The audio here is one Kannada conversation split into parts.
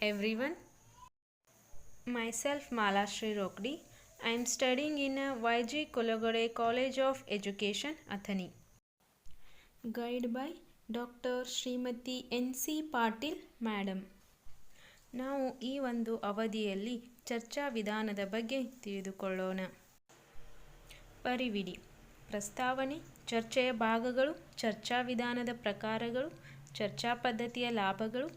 everyone. Myself Malashri Rokdi. I am studying in uh, YG Kolagore College of Education, Athani. Guide by Dr. Shrimati N C Patil madam ನಾವು ಈ ಒಂದು ಅವಧಿಯಲ್ಲಿ ಚರ್ಚಾ ವಿಧಾನದ ಬಗ್ಗೆ ತಿಳಿದುಕೊಳ್ಳೋಣ ಪರಿವಿಡಿ ಪ್ರಸ್ತಾವನೆ ಚರ್ಚೆಯ ಭಾಗಗಳು ಚರ್ಚಾ ವಿಧಾನದ ಪ್ರಕಾರಗಳು ಚರ್ಚಾ ಪದ್ಧತಿಯ ಲಾಭಗಳು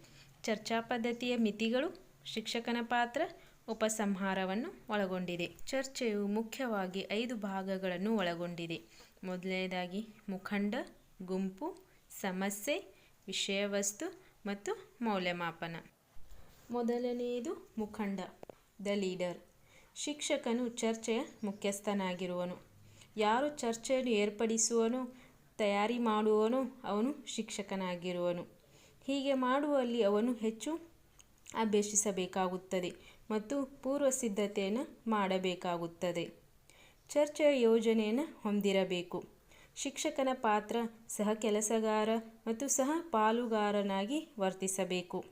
ಚರ್ಚಾ ಪದ್ಧತಿಯ ಮಿತಿಗಳು ಶಿಕ್ಷಕನ ಪಾತ್ರ, ಉಪಸಂಹಾರವನ್ನು ಒಳಗೊಂಡಿದೆ. ಚರ್ಚೆಯು ಮುಖ್ಯವಾಗಿ ಐದು ಭಾಗಗಳನ್ನು ಒಳಗೊಂಡಿದೆ. ಮೊದಲನೇದಾಗಿ, ಮುಖಂಡ, ಗುಂಪು, ಸಮಸ್ಯೆ, ವಿಷಯವಸ್ತು ಮತ್ತು ಮೌಲ್ಯಮಾಪನ. ಮೊದಲನೆಯದು, ಮುಖಂಡ, ದ ಲೀಡರ್. ಶಿಕ್ಷಕನು ಚರ್ಚೆಯ ಮುಖ್ಯಸ್ಥನಾಗಿರುವನು. ಯಾರು ಚರ್ಚೆಯನ್ನು ಏರ್ಪಡಿಸುವನು, ತಯಾರಿ ಮಾಡುವನು, ಅವನು ಶಿಕ್ಷಕನಾಗಿರುವನು. ಹೀಗೆ ಮಾಡುವಲ್ಲಿ ಅವನು ಹೆಚ್ಚು ಅಭ್ಯಸಿಸಬೇಕಾಗುತ್ತದೆ ಮತ್ತು ಪೂರ್ವ ಸಿದ್ಧತೆಯನ್ನು ಮಾಡಬೇಕಾಗುತ್ತದೆ. ಚರ್ಚೆಯ ಯೋಜನೆಯನ್ನು ಹೊಂದಿರಬೇಕು. ಶಿಕ್ಷಕನ ಪಾತ್ರ ಸಹ ಕೆಲಸಗಾರ ಮತ್ತು ಸಹ ಪಾಲುಗಾರನಾಗಿ ವರ್ತಿಸಬೇಕು.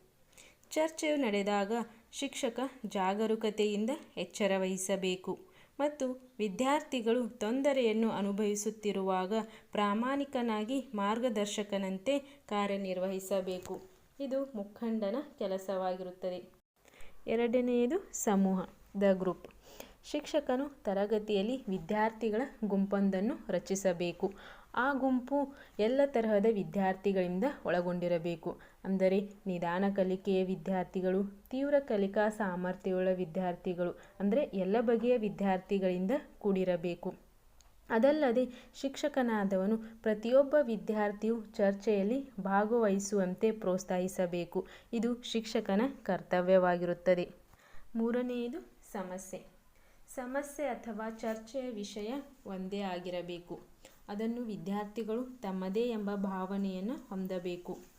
ಚರ್ಚೆಯು ನಡೆದಾಗ ಶಿಕ್ಷಕ ಜಾಗರೂಕತೆಯಿಂದ ಎಚ್ಚರ ವಹಿಸಬೇಕು ಮತ್ತು ವಿದ್ಯಾರ್ಥಿಗಳು ತೊಂದರೆಯನ್ನು ಅನುಭವಿಸುತ್ತಿರುವಾಗ ಪ್ರಾಮಾಣಿಕನಾಗಿ ಮಾರ್ಗದರ್ಶಕನಂತೆ ಕಾರ್ಯನಿರ್ವಹಿಸಬೇಕು. ಇದು ಮುಖಂಡನ ಕೆಲಸವಾಗಿರುತ್ತದೆ. ಎರಡನೆಯದು ಸಮೂಹ, ದ ಗ್ರೂಪ್. ಶಿಕ್ಷಕನು ತರಗತಿಯಲ್ಲಿ ವಿದ್ಯಾರ್ಥಿಗಳ ಗುಂಪೊಂದನ್ನು ರಚಿಸಬೇಕು. ಆ ಗುಂಪು ಎಲ್ಲ ತರಹದ ವಿದ್ಯಾರ್ಥಿಗಳಿಂದ ಒಳಗೊಂಡಿರಬೇಕು. ಅಂದರೆ ನಿಧಾನ ಕಲಿಕೆಯ ವಿದ್ಯಾರ್ಥಿಗಳು, ತೀವ್ರ ಕಲಿಕಾ ಸಾಮರ್ಥ್ಯವುಳ್ಳ ವಿದ್ಯಾರ್ಥಿಗಳು, ಅಂದರೆ ಎಲ್ಲ ಬಗೆಯ ವಿದ್ಯಾರ್ಥಿಗಳಿಂದ ಕೂಡಿರಬೇಕು. ಅದಲ್ಲದೆ ಶಿಕ್ಷಕನಾದವನು ಪ್ರತಿಯೊಬ್ಬ ವಿದ್ಯಾರ್ಥಿಯು ಚರ್ಚೆಯಲ್ಲಿ ಭಾಗವಹಿಸುವಂತೆ ಪ್ರೋತ್ಸಾಹಿಸಬೇಕು. ಇದು ಶಿಕ್ಷಕನ ಕರ್ತವ್ಯವಾಗಿರುತ್ತದೆ. ಮೂರನೆಯದು ಸಮಸ್ಯೆ. ಸಮಸ್ಯೆ ಅಥವಾ ಚರ್ಚೆಯ ವಿಷಯ ಒಂದೇ ಆಗಿರಬೇಕು. ಅದನ್ನು ವಿದ್ಯಾರ್ಥಿಗಳು ತಮ್ಮದೇ ಎಂಬ ಭಾವನೆಯನ್ನು ಹೊಂದಬೇಕು.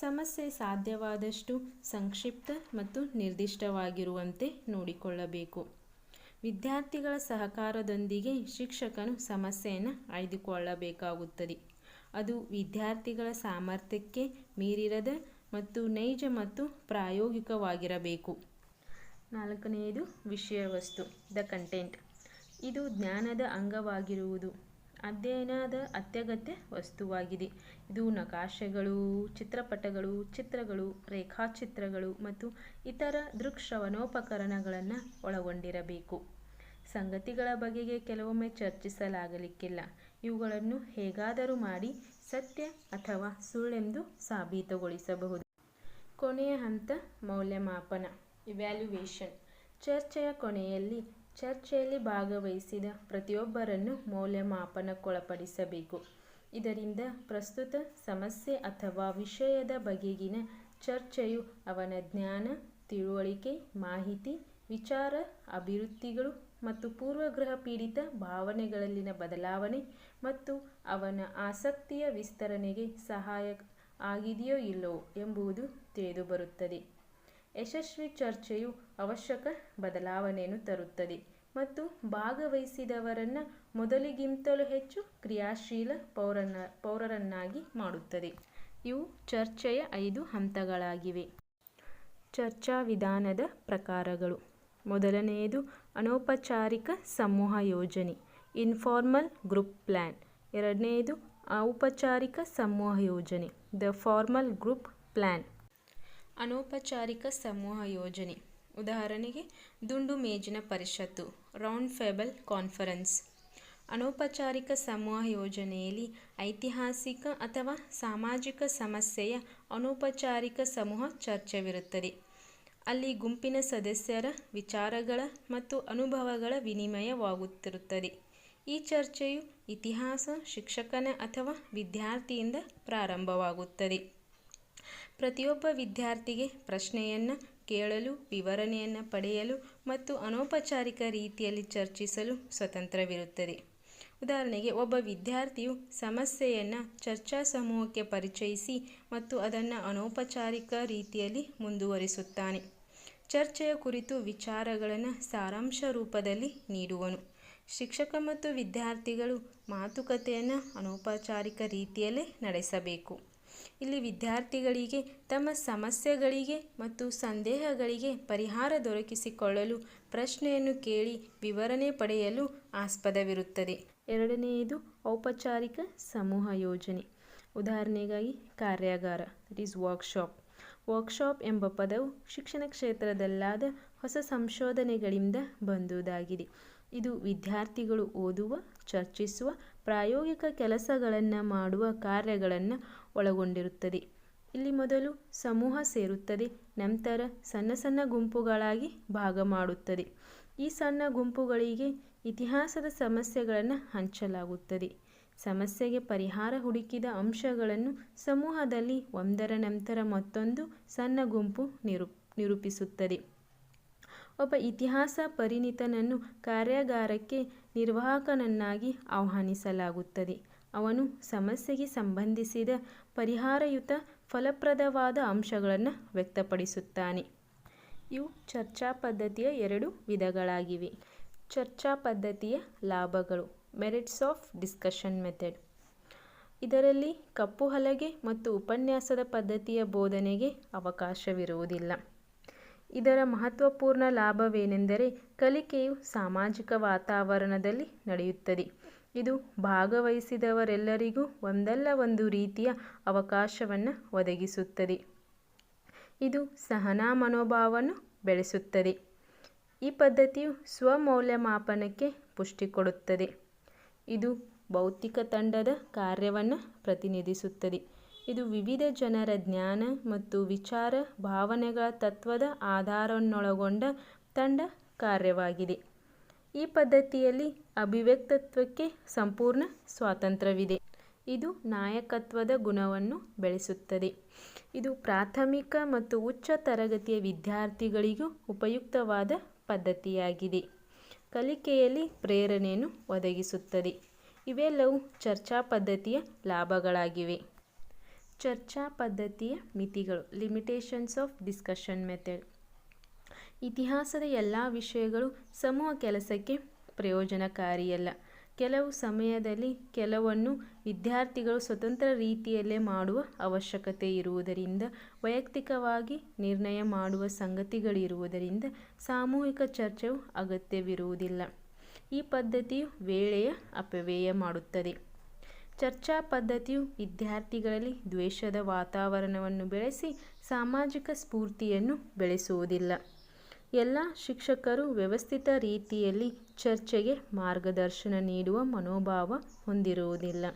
ಸಮಸ್ಯೆ ಸಾಧ್ಯವಾದಷ್ಟು ಸಂಕ್ಷಿಪ್ತ ಮತ್ತು ನಿರ್ದಿಷ್ಟವಾಗಿರುವಂತೆ ನೋಡಿಕೊಳ್ಳಬೇಕು. ವಿದ್ಯಾರ್ಥಿಗಳ ಸಹಕಾರದೊಂದಿಗೆ ಶಿಕ್ಷಕನು ಸಮಸ್ಯೆಯನ್ನು ಆಯ್ದುಕೊಳ್ಳಬೇಕಾಗುತ್ತದೆ. ಅದು ವಿದ್ಯಾರ್ಥಿಗಳ ಸಾಮರ್ಥ್ಯಕ್ಕೆ ಮೀರಿರದ ಮತ್ತು ನೈಜ ಮತ್ತು ಪ್ರಾಯೋಗಿಕವಾಗಿರಬೇಕು. ನಾಲ್ಕನೆಯದು ವಿಷಯವಸ್ತು, ದ ಕಂಟೆಂಟ್. ಇದು ಜ್ಞಾನದ ಅಂಗವಾಗಿರುವುದು. ಅಧ್ಯಯನದ ಅತ್ಯಗತ್ಯ ವಸ್ತುವಾಗಿದೆ. ಇದು ನಕಾಶೆಗಳು, ಚಿತ್ರಪಟಗಳು, ಚಿತ್ರಗಳು, ರೇಖಾಚಿತ್ರಗಳು ಮತ್ತು ಇತರ ದೃಕ್ಶ್ರವಣೋಪಕರಣಗಳನ್ನು ಒಳಗೊಂಡಿರಬೇಕು. ಸಂಗತಿಗಳ ಬಗೆಗೆ ಕೆಲವೊಮ್ಮೆ ಚರ್ಚಿಸಲಾಗಲಿಕ್ಕಿಲ್ಲ. ಇವುಗಳನ್ನು ಹೇಗಾದರೂ ಮಾಡಿ ಸತ್ಯ ಅಥವಾ ಸುಳ್ಳೆಂದು ಸಾಬೀತುಗೊಳಿಸಬಹುದು. ಕೊನೆಯ ಹಂತ ಮೌಲ್ಯಮಾಪನ ಇವ್ಯಾಲ್ಯುವೇಷನ್ ಚರ್ಚೆಯ ಕೊನೆಯಲ್ಲಿ ಚರ್ಚೆಯಲ್ಲಿ ಭಾಗವಹಿಸಿದ ಪ್ರತಿಯೊಬ್ಬರನ್ನು ಮೌಲ್ಯಮಾಪನಕ್ಕೊಳಪಡಿಸಬೇಕು. ಇದರಿಂದ ಪ್ರಸ್ತುತ ಸಮಸ್ಯೆ ಅಥವಾ ವಿಷಯದ ಬಗೆಗಿನ ಚರ್ಚೆಯು ಅವನ ಜ್ಞಾನ, ತಿಳುವಳಿಕೆ, ಮಾಹಿತಿ, ವಿಚಾರ, ಅಭಿವೃದ್ಧಿಗಳು ಮತ್ತು ಪೂರ್ವಗ್ರಹ ಪೀಡಿತ ಭಾವನೆಗಳಲ್ಲಿನ ಬದಲಾವಣೆ ಮತ್ತು ಅವನ ಆಸಕ್ತಿಯ ವಿಸ್ತರಣೆಗೆ ಸಹಾಯ ಆಗಿದೆಯೋ ಇಲ್ಲವೋ ಎಂಬುದು ತಿಳಿದುಬರುತ್ತದೆ. ಯಶಸ್ವಿ ಚರ್ಚೆಯು ಅವಶ್ಯಕ ಬದಲಾವಣೆಯನ್ನು ತರುತ್ತದೆ ಮತ್ತು ಭಾಗವಹಿಸಿದವರನ್ನು ಮೊದಲಿಗಿಂತಲೂ ಹೆಚ್ಚು ಕ್ರಿಯಾಶೀಲ ಪೌರನ, ಪೌರರನ್ನಾಗಿ ಮಾಡುತ್ತದೆ. ಇವು ಚರ್ಚೆಯ ಐದು ಹಂತಗಳಾಗಿವೆ. ಚರ್ಚಾ ವಿಧಾನದ ಪ್ರಕಾರಗಳು. ಮೊದಲನೆಯದು, ಅನೌಪಚಾರಿಕ ಸಮೂಹ ಯೋಜನೆ ಇನ್ಫಾರ್ಮಲ್ ಗ್ರೂಪ್ ಪ್ಲ್ಯಾನ್ ಎರಡನೆಯದು, ಔಪಚಾರಿಕ ಸಮೂಹ ಯೋಜನೆ ದ ಫಾರ್ಮಲ್ ಗ್ರೂಪ್ ಪ್ಲ್ಯಾನ್ ಅನೌಪಚಾರಿಕ ಸಮೂಹ ಯೋಜನೆ. ಉದಾಹರಣೆಗೆ, ದುಂಡು ಮೇಜಿನ ಪರಿಷತ್ತು, ರೌಂಡ್ ಫೇಬಲ್ ಕಾನ್ಫರೆನ್ಸ್. ಅನೌಪಚಾರಿಕ ಸಮೂಹ ಯೋಜನೆಯಲ್ಲಿ ಐತಿಹಾಸಿಕ ಅಥವಾ ಸಾಮಾಜಿಕ ಸಮಸ್ಯೆಯ ಅನೌಪಚಾರಿಕ ಸಮೂಹ ಚರ್ಚೆವಿರುತ್ತದೆ. ಅಲ್ಲಿ ಗುಂಪಿನ ಸದಸ್ಯರ ವಿಚಾರಗಳ ಮತ್ತು ಅನುಭವಗಳ ವಿನಿಮಯವಾಗುತ್ತಿರುತ್ತದೆ. ಈ ಚರ್ಚೆಯು ಇತಿಹಾಸ, ಶಿಕ್ಷಕನ ಅಥವಾ ವಿದ್ಯಾರ್ಥಿಯಿಂದ ಪ್ರಾರಂಭವಾಗುತ್ತದೆ. ಪ್ರತಿಯೊಬ್ಬ ವಿದ್ಯಾರ್ಥಿಗೆ ಪ್ರಶ್ನೆಯನ್ನು ಕೇಳಲು, ವಿವರಣೆಯನ್ನು ಪಡೆಯಲು ಮತ್ತು ಅನೌಪಚಾರಿಕ ರೀತಿಯಲ್ಲಿ ಚರ್ಚಿಸಲು ಸ್ವತಂತ್ರವಿರುತ್ತದೆ. ಉದಾಹರಣೆಗೆ, ಒಬ್ಬ ವಿದ್ಯಾರ್ಥಿಯು ಸಮಸ್ಯೆಯನ್ನು ಚರ್ಚಾ ಸಮೂಹಕ್ಕೆ ಪರಿಚಯಿಸಿ ಮತ್ತು ಅದನ್ನು ಅನೌಪಚಾರಿಕ ರೀತಿಯಲ್ಲಿ ಮುಂದುವರಿಸುತ್ತಾನೆ. ಚರ್ಚೆಯ ಕುರಿತು ವಿಚಾರಗಳನ್ನು ಸಾರಾಂಶ ರೂಪದಲ್ಲಿ ನೀಡುವನು. ಶಿಕ್ಷಕ ಮತ್ತು ವಿದ್ಯಾರ್ಥಿಗಳು ಮಾತುಕತೆಯನ್ನು ಅನೌಪಚಾರಿಕ ರೀತಿಯಲ್ಲೇ ನಡೆಸಬೇಕು. ಇಲ್ಲಿ ವಿದ್ಯಾರ್ಥಿಗಳಿಗೆ ತಮ್ಮ ಸಮಸ್ಯೆಗಳಿಗೆ ಮತ್ತು ಸಂದೇಹಗಳಿಗೆ ಪರಿಹಾರ ದೊರಕಿಸಿಕೊಳ್ಳಲು ಪ್ರಶ್ನೆಯನ್ನು ಕೇಳಿ ವಿವರಣೆ ಪಡೆಯಲು ಆಸ್ಪದವಿರುತ್ತದೆ. ಎರಡನೆಯದು, ಔಪಚಾರಿಕ ಸಮೂಹ ಯೋಜನೆ. ಉದಾಹರಣೆಗಾಗಿ, ಕಾರ್ಯಾಗಾರ ದಟ್ ಈಸ್ ವರ್ಕ್ಶಾಪ್ ವರ್ಕ್ಶಾಪ್ ಎಂಬ ಪದವು ಶಿಕ್ಷಣ ಕ್ಷೇತ್ರದಲ್ಲಾದ ಹೊಸ ಸಂಶೋಧನೆಗಳಿಂದ ಬಂದುದಾಗಿದೆ. ಇದು ವಿದ್ಯಾರ್ಥಿಗಳು ಓದುವ, ಚರ್ಚಿಸುವ, ಪ್ರಾಯೋಗಿಕ ಕೆಲಸಗಳನ್ನು ಮಾಡುವ ಕಾರ್ಯಗಳನ್ನು ಒಳಗೊಂಡಿರುತ್ತದೆ. ಇಲ್ಲಿ ಮೊದಲು ಸಮೂಹ ಸೇರುತ್ತದೆ, ನಂತರ ಸಣ್ಣ ಸಣ್ಣ ಗುಂಪುಗಳಾಗಿ ಭಾಗ ಮಾಡುತ್ತದೆ. ಈ ಸಣ್ಣ ಗುಂಪುಗಳಿಗೆ ಇತಿಹಾಸದ ಸಮಸ್ಯೆಗಳನ್ನು ಹಂಚಲಾಗುತ್ತದೆ. ಸಮಸ್ಯೆಗೆ ಪರಿಹಾರ ಹುಡುಕಿದ ಅಂಶಗಳನ್ನು ಸಮೂಹದಲ್ಲಿ ಒಂದರ ನಂತರ ಮತ್ತೊಂದು ಸಣ್ಣ ಗುಂಪು ನಿರು, ನಿರೂಪಿಸುತ್ತದೆ. ಒಬ್ಬ ಇತಿಹಾಸ ಪರಿಣಿತನನ್ನು ಕಾರ್ಯಾಗಾರಕ್ಕೆ ನಿರ್ವಾಹಕನನ್ನಾಗಿ ಆಹ್ವಾನಿಸಲಾಗುತ್ತದೆ. ಅವನು ಸಮಸ್ಯೆಗೆ ಸಂಬಂಧಿಸಿದ ಪರಿಹಾರಯುತ ಫಲಪ್ರದವಾದ ಅಂಶಗಳನ್ನು ವ್ಯಕ್ತಪಡಿಸುತ್ತಾನೆ. ಇವು ಚರ್ಚಾ ಪದ್ಧತಿಯ ಎರಡು ವಿಧಗಳಾಗಿವೆ. ಚರ್ಚಾ ಪದ್ಧತಿಯ ಲಾಭಗಳು, ಮೆರಿಟ್ಸ್ ಆಫ್ ಡಿಸ್ಕಷನ್ ಮೆಥಡ್. ಇದರಲ್ಲಿ ಕಪ್ಪು ಹಲಗೆ ಮತ್ತು ಉಪನ್ಯಾಸದ ಪದ್ಧತಿಯ ಬೋಧನೆಗೆ ಅವಕಾಶವಿರುವುದಿಲ್ಲ. ಇದರ ಮಹತ್ವಪೂರ್ಣ ಲಾಭವೇನೆಂದರೆ ಕಲಿಕೆಯು ಸಾಮಾಜಿಕ ವಾತಾವರಣದಲ್ಲಿ ನಡೆಯುತ್ತದೆ. ಇದು ಭಾಗವಹಿಸಿದವರೆಲ್ಲರಿಗೂ ಒಂದಲ್ಲ ಒಂದು ರೀತಿಯ ಅವಕಾಶವನ್ನು ಒದಗಿಸುತ್ತದೆ. ಇದು ಸಹನಾ ಮನೋಭಾವವನ್ನು ಬೆಳೆಸುತ್ತದೆ. ಈ ಪದ್ಧತಿಯು ಸ್ವಮೌಲ್ಯಮಾಪನಕ್ಕೆ ಪುಷ್ಟಿ ಕೊಡುತ್ತದೆ. ಇದು ಭೌತಿಕ ತಂಡದ ಕಾರ್ಯವನ್ನು ಪ್ರತಿನಿಧಿಸುತ್ತದೆ. ಇದು ವಿವಿಧ ಜನರ ಜ್ಞಾನ ಮತ್ತು ವಿಚಾರ ಭಾವನೆಗಳ ತತ್ವದ ಆಧಾರವನ್ನೊಳಗೊಂಡ ತಂಡ ಕಾರ್ಯವಾಗಿದೆ. ಈ ಪದ್ಧತಿಯಲ್ಲಿ ಅಭಿವ್ಯಕ್ತತ್ವಕ್ಕೆ ಸಂಪೂರ್ಣ ಸ್ವಾತಂತ್ರ್ಯವಿದೆ. ಇದು ನಾಯಕತ್ವದ ಗುಣವನ್ನು ಬೆಳೆಸುತ್ತದೆ. ಇದು ಪ್ರಾಥಮಿಕ ಮತ್ತು ಉಚ್ಚ ತರಗತಿಯ ವಿದ್ಯಾರ್ಥಿಗಳಿಗೂ ಉಪಯುಕ್ತವಾದ ಪದ್ಧತಿಯಾಗಿದೆ. ಕಲಿಕೆಯಲ್ಲಿ ಪ್ರೇರಣೆಯನ್ನು ಒದಗಿಸುತ್ತದೆ. ಇವೆಲ್ಲವೂ ಚರ್ಚಾ ಪದ್ಧತಿಯ ಲಾಭಗಳಾಗಿವೆ. ಚರ್ಚಾ ಪದ್ಧತಿಯ ಮಿತಿಗಳು ಲಿಮಿಟೇಷನ್ಸ್ ಆಫ್ ಡಿಸ್ಕಷನ್ ಮೆಥಡ್ ಇತಿಹಾಸದ ಎಲ್ಲ ವಿಷಯಗಳು ಸಮೂಹ ಕೆಲಸಕ್ಕೆ ಪ್ರಯೋಜನಕಾರಿಯಲ್ಲ. ಕೆಲವು ಸಮಯದಲ್ಲಿ ಕೆಲವನ್ನು ವಿದ್ಯಾರ್ಥಿಗಳು ಸ್ವತಂತ್ರ ರೀತಿಯಲ್ಲೇ ಮಾಡುವ ಅವಶ್ಯಕತೆ ಇರುವುದರಿಂದ, ವೈಯಕ್ತಿಕವಾಗಿ ನಿರ್ಣಯ ಮಾಡುವ ಸಂಗತಿಗಳಿರುವುದರಿಂದ ಸಾಮೂಹಿಕ ಚರ್ಚೆಯು ಅಗತ್ಯವಿರುವುದಿಲ್ಲ. ಈ ಪದ್ಧತಿಯು ವೇಳೆಯ ಅಪವ್ಯಯ ಮಾಡುತ್ತದೆ. ಚರ್ಚಾ ಪದ್ಧತಿಯು ವಿದ್ಯಾರ್ಥಿಗಳಲ್ಲಿ ದ್ವೇಷದ ವಾತಾವರಣವನ್ನು ಬೆಳೆಸಿ ಸಾಮಾಜಿಕ ಸ್ಫೂರ್ತಿಯನ್ನು ಬೆಳೆಸುವುದಿಲ್ಲ. ಎಲ್ಲ ಶಿಕ್ಷಕರು ವ್ಯವಸ್ಥಿತ ರೀತಿಯಲ್ಲಿ ಚರ್ಚೆಗೆ ಮಾರ್ಗದರ್ಶನ ನೀಡುವ ಮನೋಭಾವ ಹೊಂದಿರುವುದಿಲ್ಲ.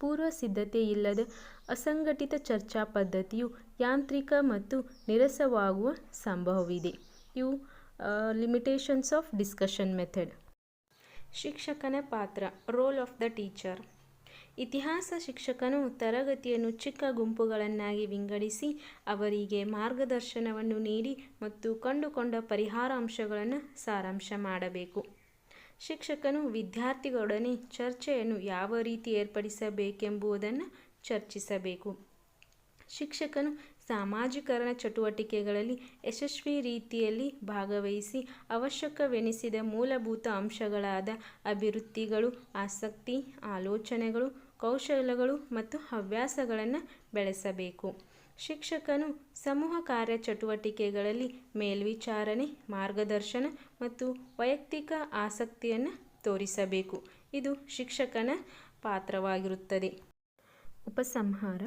ಪೂರ್ವ ಸಿದ್ಧತೆ ಇಲ್ಲದ ಅಸಂಘಟಿತ ಚರ್ಚಾ ಪದ್ಧತಿಯು ಯಾಂತ್ರಿಕ ಮತ್ತು ನಿರಸವಾಗುವ ಸಂಭವವಿದೆ. ಇವು ಲಿಮಿಟೇಷನ್ಸ್ ಆಫ್ ಡಿಸ್ಕಷನ್ ಮೆಥಡ್ ಶಿಕ್ಷಕನ ಪಾತ್ರ ರೋಲ್ ಆಫ್ ದ ಟೀಚರ್ ಇತಿಹಾಸ ಶಿಕ್ಷಕನು ತರಗತಿಯನ್ನು ಚಿಕ್ಕ ಗುಂಪುಗಳನ್ನಾಗಿ ವಿಂಗಡಿಸಿ ಅವರಿಗೆ ಮಾರ್ಗದರ್ಶನವನ್ನು ನೀಡಿ ಮತ್ತು ಕಂಡುಕೊಂಡ ಪರಿಹಾರ ಅಂಶಗಳನ್ನು ಸಾರಾಂಶ ಮಾಡಬೇಕು. ಶಿಕ್ಷಕನು ವಿದ್ಯಾರ್ಥಿಗಳೊಡನೆ ಚರ್ಚೆಯನ್ನು ಯಾವ ರೀತಿ ಏರ್ಪಡಿಸಬೇಕೆಂಬುದನ್ನು ಚರ್ಚಿಸಬೇಕು. ಶಿಕ್ಷಕನು ಸಾಮಾಜಿಕರಣ ಚಟುವಟಿಕೆಗಳಲ್ಲಿ ಯಶಸ್ವಿ ರೀತಿಯಲ್ಲಿ ಭಾಗವಹಿಸಿ ಅವಶ್ಯಕವೆನಿಸಿದ ಮೂಲಭೂತ ಅಂಶಗಳಾದ ಅಭಿವೃದ್ಧಿಗಳು, ಆಸಕ್ತಿ, ಆಲೋಚನೆಗಳು ಕೌಶಲ್ಯಗಳು ಮತ್ತು ಹವ್ಯಾಸಗಳನ್ನು ಬೆಳೆಸಬೇಕು. ಶಿಕ್ಷಕನು ಸಮೂಹ ಕಾರ್ಯ ಚಟುವಟಿಕೆಗಳಲ್ಲಿ ಮೇಲ್ವಿಚಾರಣೆ, ಮಾರ್ಗದರ್ಶನ ಮತ್ತು ವೈಯಕ್ತಿಕ ಆಸಕ್ತಿಯನ್ನು ತೋರಿಸಬೇಕು. ಇದು ಶಿಕ್ಷಕನ ಪಾತ್ರವಾಗಿರುತ್ತದೆ. ಉಪಸಂಹಾರ.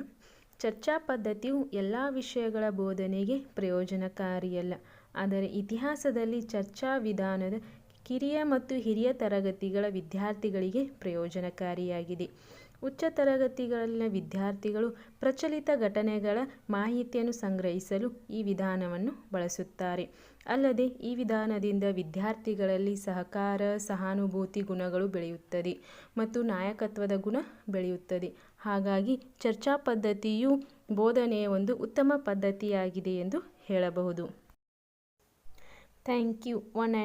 ಚರ್ಚಾ ಪದ್ಧತಿಯು ಎಲ್ಲ ವಿಷಯಗಳ ಬೋಧನೆಗೆ ಪ್ರಯೋಜನಕಾರಿಯಲ್ಲ. ಆದರೆ ಇತಿಹಾಸದಲ್ಲಿ ಚರ್ಚಾ ವಿಧಾನದ ಕಿರಿಯ ಮತ್ತು ಹಿರಿಯ ತರಗತಿಗಳ ವಿದ್ಯಾರ್ಥಿಗಳಿಗೆ ಪ್ರಯೋಜನಕಾರಿಯಾಗಿದೆ. ಉಚ್ಚ ತರಗತಿಗಳಲ್ಲಿನ ವಿದ್ಯಾರ್ಥಿಗಳು ಪ್ರಚಲಿತ ಘಟನೆಗಳ ಮಾಹಿತಿಯನ್ನು ಸಂಗ್ರಹಿಸಲು ಈ ವಿಧಾನವನ್ನು ಬಳಸುತ್ತಾರೆ. ಅಲ್ಲದೆ, ಈ ವಿಧಾನದಿಂದ ವಿದ್ಯಾರ್ಥಿಗಳಲ್ಲಿ ಸಹಕಾರ, ಸಹಾನುಭೂತಿ ಗುಣಗಳು ಬೆಳೆಯುತ್ತದೆ ಮತ್ತು ನಾಯಕತ್ವದ ಗುಣ ಬೆಳೆಯುತ್ತದೆ. ಹಾಗಾಗಿ, ಚರ್ಚಾ ಪದ್ಧತಿಯು ಬೋಧನೆಯ ಒಂದು ಉತ್ತಮ ಪದ್ಧತಿಯಾಗಿದೆ ಎಂದು ಹೇಳಬಹುದು. Thank you. One and